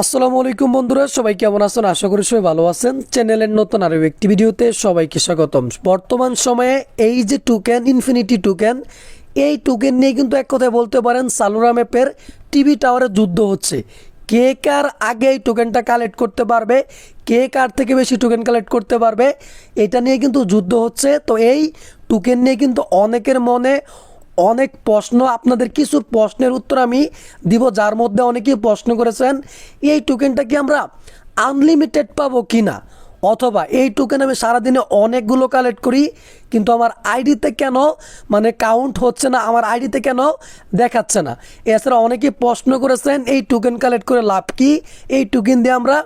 আসসালামু আলাইকুম বন্ধুরা, সবাই কেমন আছেন? আশা করি সবাই ভালো আছেন। চ্যানেলের নতুন আরও একটি ভিডিওতে সবাইকে স্বাগতম। বর্তমান সময়ে এই যে টুকেন ইনফিনিটি টুকেন এই টুকেন নিয়ে কিন্তু এক কথায় বলতে পারেন সালুরা ম্যাপের টিভি টাওয়ারে যুদ্ধ হচ্ছে। কে কার আগে এই টোকেনটা কালেক্ট করতে পারবে? কে কার থেকে বেশি টোকেন কালেক্ট করতে পারবে? এটা নিয়ে কিন্তু যুদ্ধ হচ্ছে। তো এই টোকেন নিয়ে কিন্তু অনেকের মনে অনেক প্রশ্ন, আপনাদের কিছু প্রশ্নের উত্তর আমি দিব, যার মধ্যে অনেকেই প্রশ্ন করেছেন, এই টোকেনটা কি আমরা আনলিমিটেড পাবো কি না অথবা এই টোকেন আমি সারাদিনে অনেকগুলো কালেক্ট করি, কিন্তু আমার আইডিতে কেন মানে কাউন্ট হচ্ছে না, আমার আইডিতে কেন দেখাচ্ছে না? এছাড়া অনেকেই প্রশ্ন করেছেন, এই টোকেন কালেক্ট করে লাভ কি? এই টোকেন দিয়ে আমরা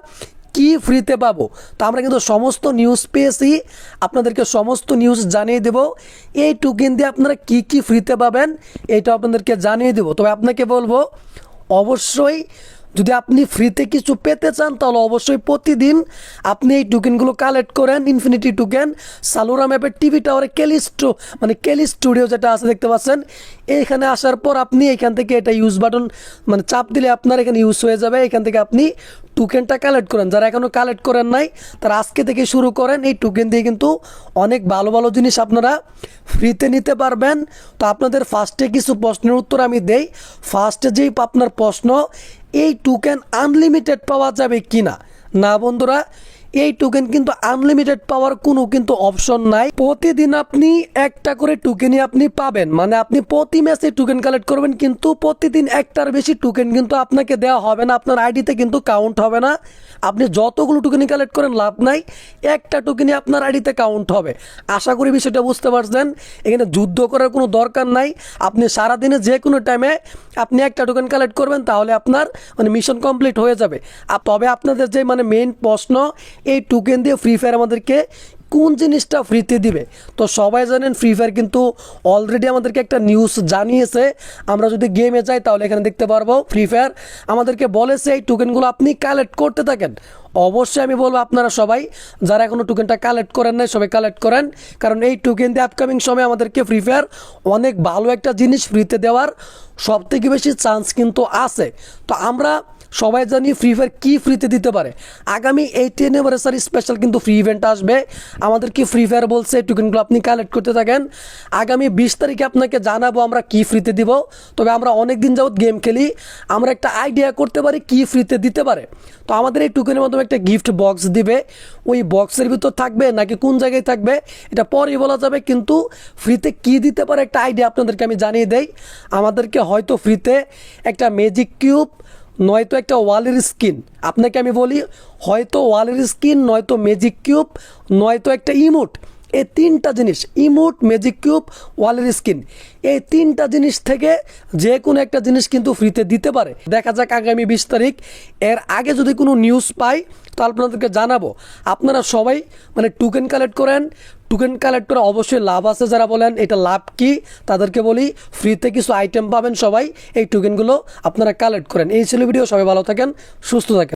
কি ফ্রিতে পাবো? তো আমরা কিন্তু সমস্ত নিউজ পেয়েছি। আপনাদেরকে সমস্ত নিউজ জানিয়ে দেবো। এই টোকেন দিয়ে আপনারা কি কি ফ্রিতে পাবেন এইটা আপনাদেরকে জানিয়ে দেব। তবে আপনাকে বলব, অবশ্যই যদি আপনি ফ্রিতে কিছু পেতে চান, তাহলে অবশ্যই প্রতিদিন আপনি এই টোকেনগুলো কালেক্ট করেন ইনফিনিটি টোকেন সালুরা ম্যাপের টিভি টাওয়ারে কেলি স্টো মানে কেলি স্টুডিও যেটা আছে দেখতে পাচ্ছেন। এইখানে আসার পর আপনি এখান থেকে এটা ইউজ বাটন মানে চাপ দিলে আপনার এখানে ইউজ হয়ে যাবে। এখান থেকে আপনি টোকেনটা কালেক্ট করেন। যারা এখনও কালেক্ট করেন নাই, তারা আজকে থেকে শুরু করেন। এই টোকেন দিয়ে কিন্তু অনেক ভালো ভালো জিনিস আপনারা ফ্রিতে নিতে পারবেন। তো আপনাদের ফার্স্টে কিছু প্রশ্নের উত্তর আমি দেই। ফার্স্টে যেই আপনার প্রশ্ন এই টোকেন আনলিমিটেড পাওয়া যাবে কিনা? না বন্ধুরা এই টোকেন কিন্তু আনলিমিটেড পাওয়ার কোনো কিন্তু অপশন নাই। প্রতিদিন আপনি একটা করে টোকেনই আপনি পাবেন। মানে আপনি প্রতি ম্যাচে টোকেন কালেক্ট করবেন, কিন্তু প্রতিদিন একটার বেশি টোকেন কিন্তু আপনাকে দেওয়া হবে না। আপনার আইডিতে কিন্তু কাউন্ট হবে না। আপনি যতগুলো টোকেনই কালেক্ট করেন, লাভ নাই। একটা টোকেনই আপনার আইডিতে কাউন্ট হবে। আশা করি বিষয়টা বুঝতে পারছেন। এখানে যুদ্ধ করার কোনো দরকার নাই। আপনি সারাদিনে যে কোনো টাইমে আপনি একটা টোকেন কালেক্ট করবেন, তাহলে আপনার মানে মিশন কমপ্লিট হয়ে যাবে। আর তবে আপনাদের যে মানে মেইন প্রশ্ন এই টোকেন দিয়ে ফ্রি ফায়ার আমাদেরকে কোন জিনিসটা ফ্রিতে দিবে? তো সবাই জানেন ফ্রি ফায়ার কিন্তু অলরেডি আমাদেরকে একটা নিউজ জানিয়েছে। আমরা যদি গেমে যাই তাহলে এখানে দেখতে পারব ফ্রি ফায়ার আমাদেরকে বলেছে এই টোকেনগুলো আপনি কালেক্ট করতে থাকেন। অবশ্যই আমি বলব আপনারা সবাই, যারা এখনও টোকেনটা কালেক্ট করেন নাই, সবাই কালেক্ট করেন। কারণ এই টোকেন দিয়ে আপকামিং সময় আমাদেরকে ফ্রি ফায়ার অনেক ভালো একটা জিনিস ফ্রিতে দেওয়ার সব থেকে বেশি চান্স কিন্তু আছে। তো আমরা সবাই জানি ফ্রি ফায়ার কী ফ্রিতে দিতে পারে। আগামী এইটিন অ্যানিভার্সারি স্পেশাল কিন্তু ফ্রি ইভেন্ট আসবে। আমাদের আমাদেরকে ফ্রি ফায়ার বলছে টোকেনগুলো আপনি কালেক্ট করতে থাকেন। আগামী বিশ তারিখে আপনাকে জানাব আমরা কি ফ্রিতে দিব। তবে আমরা অনেক দিন যাবত গেম খেলি। আমরা একটা আইডিয়া করতে পারি কি ফ্রিতে দিতে পারে। তো আমাদের এই টোকেনের মাধ্যমে একটা গিফট বক্স দিবে। ওই বক্সের ভিতর থাকবে নাকি কোন জায়গায় থাকবে, এটা পরেই বলা যাবে। কিন্তু ফ্রিতে কি দিতে পারে একটা আইডিয়া আপনাদেরকে আমি জানিয়ে দেই। আমাদেরকে হয়তো ফ্রিতে একটা ম্যাজিক কিউব নয়তো একটা ওয়ালের স্কিন আপনাকে আমি বলি, হয়তো ওয়ালের স্কিন নয়তো ম্যাজিক কিউব নয়তো একটা ইমোট এই তিনটা জিনিস ইমোট ম্যাজিক কিউব ওয়ালের স্কিন এই তিনটা জিনিস থেকে যে কোনো একটা জিনিস কিন্তু ফ্রিতে দিতে পারে। দেখা যাক আগামী বিশ তারিখ, এর আগে যদি কোনো নিউজ পাই তো আপনাদেরকে জানাব। আপনারা সবাই মানে টোকেন কালেক্ট করেন। টোকেন কালেক্ট করে অবশ্যই লাভ আছে যারা বলেন, এটা লাভ কি? তাদেরকে বলি ফ্রিতে কিছু আইটেম পাবেন সবাই, এই টোকেনগুলো আপনারা কালেক্ট করেন। এই ছিল ভিডিও সবাই ভালো থাকেন, সুস্থ থাকেন।